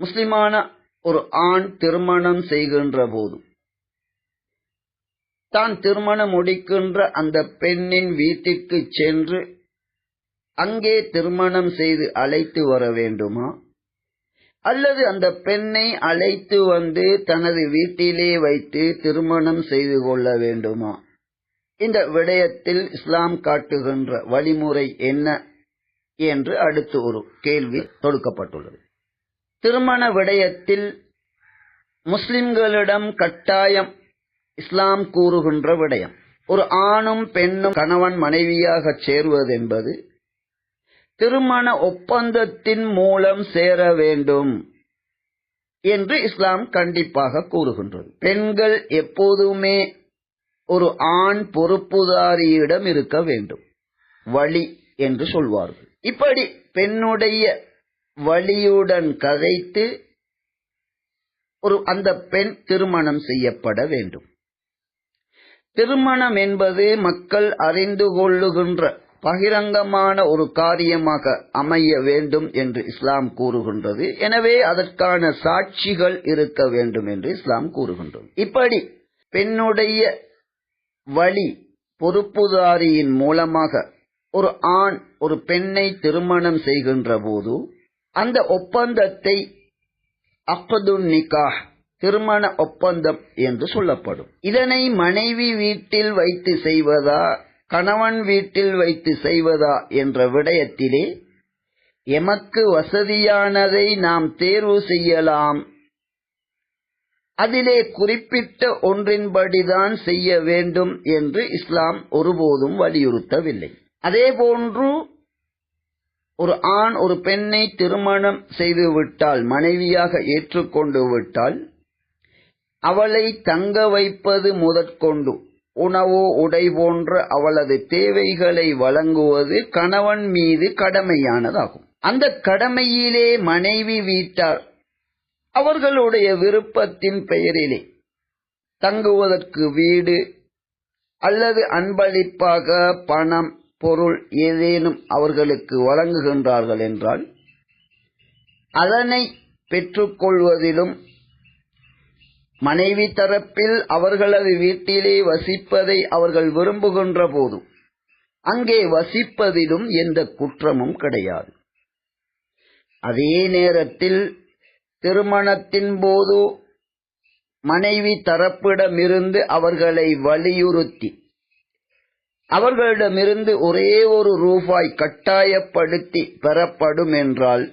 முஸ்லிமான ஒரு ஆண் திருமணம் செய்கின்ற போது தான் திருமணம் முடிக்கின்ற அந்த பெண்ணின் வீட்டிற்கு சென்று அங்கே திருமணம் செய்து அழைத்து வர வேண்டுமா? அல்லது அந்த பெண்ணை அழைத்து வந்து தனது வீட்டிலே வைத்து திருமணம் செய்து கொள்ள வேண்டுமா? இந்த விடயத்தில் இஸ்லாம் காட்டுகின்ற வழிமுறை என்ன? என்று அடுத்து ஒரு கேள்வி தொடுக்கப்பட்டுள்ளது. திருமண விடயத்தில் முஸ்லிம்களிடம் கட்டாயம் இஸ்லாம் கூறுகின்ற விடயம். ஒரு ஆணும் பெண்ணும் கணவன் மனைவியாக சேருவது என்பது திருமண ஒப்பந்தத்தின் மூலம் சேர வேண்டும் என்று இஸ்லாம் கண்டிப்பாக கூறுகின்றது. பெண்கள் எப்போதுமே ஒரு ஆண் பொறுப்புதாரியிடம் இருக்க வேண்டும். வழி என்று சொல்வார்கள். இப்படி பெண்ணுடைய வழியுடன் கதைத்து ஒரு அந்த பெண் திருமணம் செய்யப்பட வேண்டும். திருமணம் என்பது மக்கள் அறிந்து கொள்ளுகின்ற பகிரங்கமான ஒரு காரியமாக அமைய வேண்டும் என்று இஸ்லாம் கூறுகின்றது. எனவே அதற்கான சாட்சிகள் இருக்க வேண்டும் என்று இஸ்லாம் கூறுகின்றது. இப்படி பெண்ணுடைய வழி பொறுப்புதாரியின் மூலமாக ஒரு ஆண் ஒரு பெண்ணை திருமணம் செய்கின்ற போது அந்த ஒப்பந்தத்தை அக்கதுன் நிக்காஹ் திருமண ஒப்பந்தம் என்று சொல்லப்படும். இதனை மனைவி வீட்டில் வைத்து செய்வதா கணவன் வீட்டில் வைத்து செய்வதா என்ற விடயத்திலே எமக்கு வசதியானதை நாம் தேர்வு செய்யலாம். அதிலே குறிப்பிட்ட ஒன்றின்படிதான் செய்ய வேண்டும் என்று இஸ்லாம் ஒருபோதும் வலியுறுத்தவில்லை. அதேபோன்று ஒரு ஆண் ஒரு பெண்ணை திருமணம் செய்துவிட்டால் மனைவியாக ஏற்றுக்கொண்டு விட்டால் அவளை தங்க வைப்பது முதற்கொண்டு உணவோ உடை போன்ற அவளது தேவைகளை வழங்குவது கணவன் மீது கடமையானதாகும். அந்த கடமையிலே மனைவி வீட்டார் அவர்களுடைய விருப்பத்தின் பெயரிலே தங்குவதற்கு வீடு அல்லது அன்பளிப்பாக பணம் பொருள் ஏதேனும் அவர்களுக்கு வழங்குகின்றார்கள் என்றால் அதனை பெற்றுக்கொள்வதிலும் மனைவி தரப்பில் அவர்களது வீட்டிலே வசிப்பதை அவர்கள் விரும்புகின்ற போதும் அங்கே வசிப்பதிலும் எந்த குற்றமும் கிடையாது. அதே நேரத்தில் திருமணத்தின் போது மனைவி தரப்பிடமிருந்து அவர்களை வலியுறுத்தி அவர்களிடமிருந்து ஒரே ஒரு ரூபாய் கட்டாயப்படுத்தி பெறப்படும் என்றால்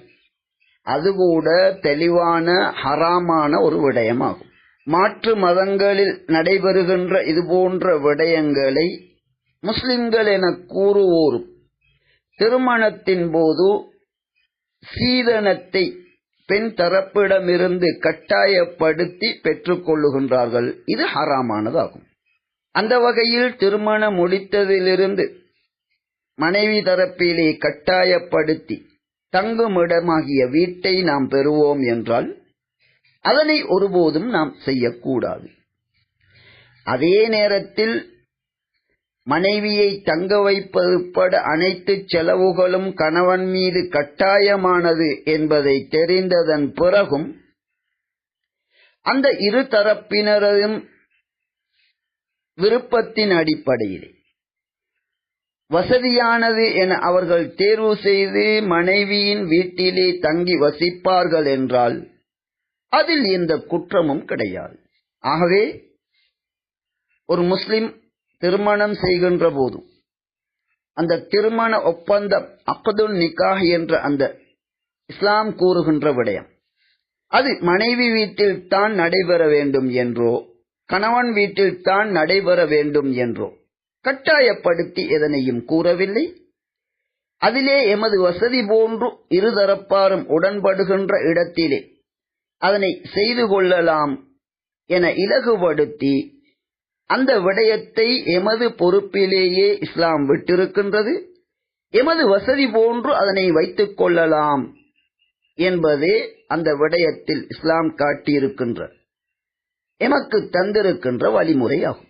அதுகூட தெளிவான ஹராமான ஒரு விடயமாகும். மாற்று மதங்களில் நடைபெறுகின்ற இதுபோன்ற விடயங்களை முஸ்லிம்கள் என கூறுவோரும் திருமணத்தின் போது சீதனத்தை பெண் தரப்பிடமிருந்து கட்டாயப்படுத்தி பெற்றுக் கொள்ளுகின்றார்கள். இது ஹராமானதாகும். அந்த வகையில் திருமணம் முடித்ததிலிருந்து மனைவி தரப்பிலே கட்டாயப்படுத்தி தங்குமிடமாகிய வீட்டை நாம் பெறுவோம் என்றால் அதனை ஒருபோதும் நாம் செய்யக்கூடாது. அதே நேரத்தில் மனைவியை தங்க வைப்பது உட்பட அனைத்து செலவுகளும் கணவன் மீது கட்டாயமானது என்பதை தெரிந்ததன் பிறகும் அந்த இரு தரப்பினரையும் விருப்பத்தின் அடிப்படையிலே. வசதியானது என அவர்கள் தேர்வு செய்து மனைவியின் வீட்டிலே தங்கி வசிப்பார்கள் என்றால் அதில் எந்த குற்றமும் கிடையாது. ஆகவே ஒரு முஸ்லிம் திருமணம் செய்கின்ற போதும் அந்த திருமண ஒப்பந்தம் அக்கதுல் நிக்காஹ் என்ற அந்த இஸ்லாம் கூறுகின்ற விடயம் அது மனைவி வீட்டில் தான் நடைபெற வேண்டும் என்றோ கணவன் வீட்டில் தான் நடைபெற வேண்டும் என்றோ கட்டாயப்படுத்தி எதனையும் கூறவில்லை. அதிலே எமது வசதி போன்று இருதரப்பாரும் உடன்படுகின்ற இடத்திலே அதனை செய்து கொள்ளலாம் என இலகுபடுத்தி அந்த விடயத்தை எமது பொறுப்பிலேயே இஸ்லாம் விட்டிருக்கின்றது. எமது வசதி போன்று அதனை வைத்துக் கொள்ளலாம் என்பதே அந்த விடயத்தில் இஸ்லாம் காட்டியிருக்கின்ற எமக்கு தந்திருக்கின்ற வழிமுறையாகும்.